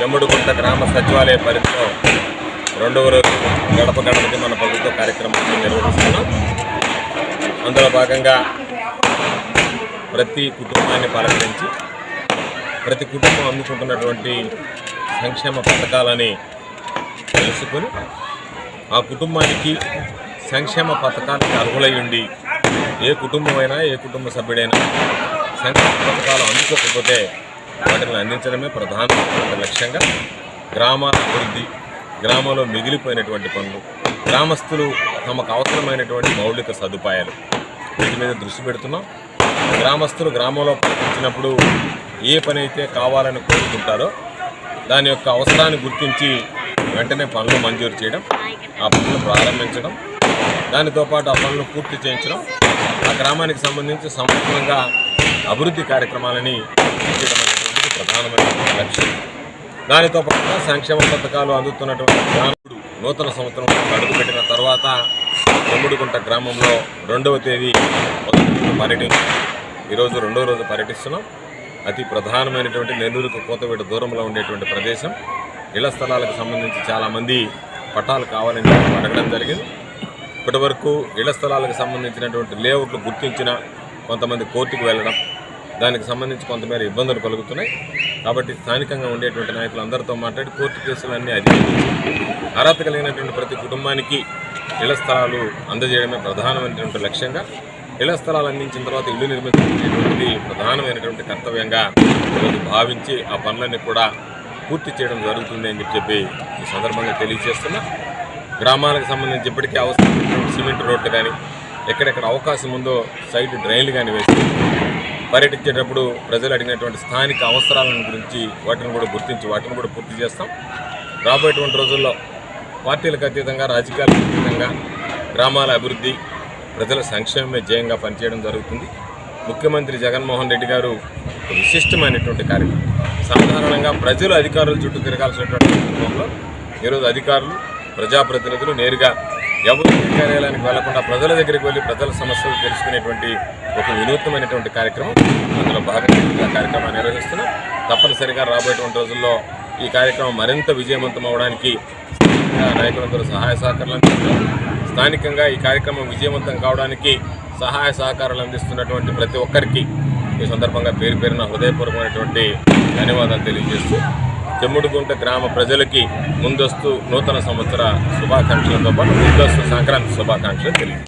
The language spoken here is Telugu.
చెమ్ముడుగుంట గ్రామ సచివాలయ పరిధిలో రెండవ రోజు గడప గడపకి మన ప్రభుత్వ కార్యక్రమాన్ని నిర్వహిస్తున్నాం. అందులో భాగంగా ప్రతి కుటుంబాన్ని పలకరించి ప్రతి కుటుంబం అందుకుంటున్నటువంటి సంక్షేమ పథకాలని తెలుసుకొని ఆ కుటుంబానికి సంక్షేమ పథకానికి అర్హులై ఉండి ఏ కుటుంబమైనా ఏ కుటుంబ సభ్యుడైనా సంక్షేమ పథకాలు అందుకోకపోతే వాటిని అందించడమే ప్రధాన లక్ష్యంగా గ్రామాల అభివృద్ధి గ్రామంలో మిగిలిపోయినటువంటి పనులు గ్రామస్తులు తమకు అవసరమైనటువంటి మౌలిక సదుపాయాలు. వీటి మీద దృష్టి పెడుతున్నాం. గ్రామస్తులు గ్రామంలో పనిచేసినప్పుడు ఏ పని అయితే కావాలని కోరుకుంటారో దాని యొక్క అవసరాన్ని గుర్తించి వెంటనే పనులు మంజూరు చేయడం ఆ పనులు ప్రారంభించడం దానితో పాటు ఆ పనులు పూర్తి చేయించడం ఆ గ్రామానికి సంబంధించి సంపూర్ణంగా అభివృద్ధి కార్యక్రమాలని చేయడం ప్రధానమైన లక్ష్యం. దానితో పాటు సంక్షేమ పథకాలు అందుతున్నటువంటి గ్రాముడు నూతన సంవత్సరం అడుగుపెట్టిన తర్వాత తొమ్మిడిగుంట గ్రామంలో రెండవ తేదీ మొదటి ఈరోజు రెండవ రోజు పర్యటిస్తున్నాం. అతి ప్రధానమైనటువంటి నెల్లూరుకు కోతవేట దూరంలో ఉండేటువంటి ప్రదేశం. ఇళ్ళ స్థలాలకు సంబంధించి చాలామంది పట్టాలు కావాలని అడగడం జరిగింది. ఇప్పటి వరకు ఇళ్ళ స్థలాలకు సంబంధించినటువంటి లేఅవుట్లు గుర్తించిన కొంతమంది కోర్టుకు వెళ్ళడం దానికి సంబంధించి కొంతమేర ఇబ్బందులు కలుగుతున్నాయి. కాబట్టి స్థానికంగా ఉండేటువంటి నాయకులు అందరితో మాట్లాడి కోర్టు కేసులన్నీ అధిగమించి అర్హత కలిగినటువంటి ప్రతి కుటుంబానికి ఇళ్ళ స్థలాలు అందజేయడమే ప్రధానమైనటువంటి లక్ష్యంగా ఇళ్ళ స్థలాలు అందించిన తర్వాత ఇల్లు నిర్మించేటువంటిది ప్రధానమైనటువంటి కర్తవ్యంగా ఈరోజు భావించి ఆ పనులన్నీ కూడా పూర్తి చేయడం జరుగుతుంది అని చెప్పి ఈ సందర్భంగా తెలియజేస్తున్నా. గ్రామాలకు సంబంధించి ఇప్పటికే అవసరమైనటువంటి సిమెంట్ రోడ్లు కానీ ఎక్కడెక్కడ అవకాశం ఉందో సైడ్ డ్రైన్లు కానీ వేసి పర్యటించేటప్పుడు ప్రజలు అడిగినటువంటి స్థానిక అవసరాలను గురించి వాటిని కూడా గుర్తించి వాటిని కూడా పూర్తి చేస్తాం. రాబోయేటువంటి రోజుల్లో పార్టీలకు అతీతంగా రాజకీయాలకు అతీతంగా గ్రామాల అభివృద్ధి ప్రజల సంక్షేమమే జయంగా పనిచేయడం జరుగుతుంది. ముఖ్యమంత్రి జగన్మోహన్ రెడ్డి గారు ఒక విశిష్టమైనటువంటి కార్యక్రమం సాధారణంగా ప్రజలు అధికారుల చుట్టూ తిరగాల్సినటువంటి సందర్భంలో ఈరోజు అధికారులు ప్రజాప్రతినిధులు నేరుగా ఎవరు కార్యాలయానికి వెళ్ళకుండా ప్రజల దగ్గరికి వెళ్ళి ప్రజల సమస్యలు తెలుసుకునేటువంటి ఒక వినూత్నమైనటువంటి కార్యక్రమం. అందులో భాగంగా కార్యక్రమాన్ని నిర్వహిస్తున్నాం. తప్పనిసరిగా రాబోయేటువంటి రోజుల్లో ఈ కార్యక్రమం మరింత విజయవంతం అవడానికి నాయకులందరూ సహాయ సహకారాలు అందిస్తున్నారు. స్థానికంగా ఈ కార్యక్రమం విజయవంతం కావడానికి సహాయ సహకారాలు అందిస్తున్నటువంటి ప్రతి ఒక్కరికి ఈ సందర్భంగా పేరు పేరున హృదయపూర్వకమైనటువంటి ధన్యవాదాలు తెలియజేస్తూ చెమ్ముడుగుంట గ్రామ ప్రజలకి ముందస్తు నూతన సంవత్సర శుభాకాంక్షలతో పాటు ముందస్తు సంక్రాంతి శుభాకాంక్షలు తెలియదు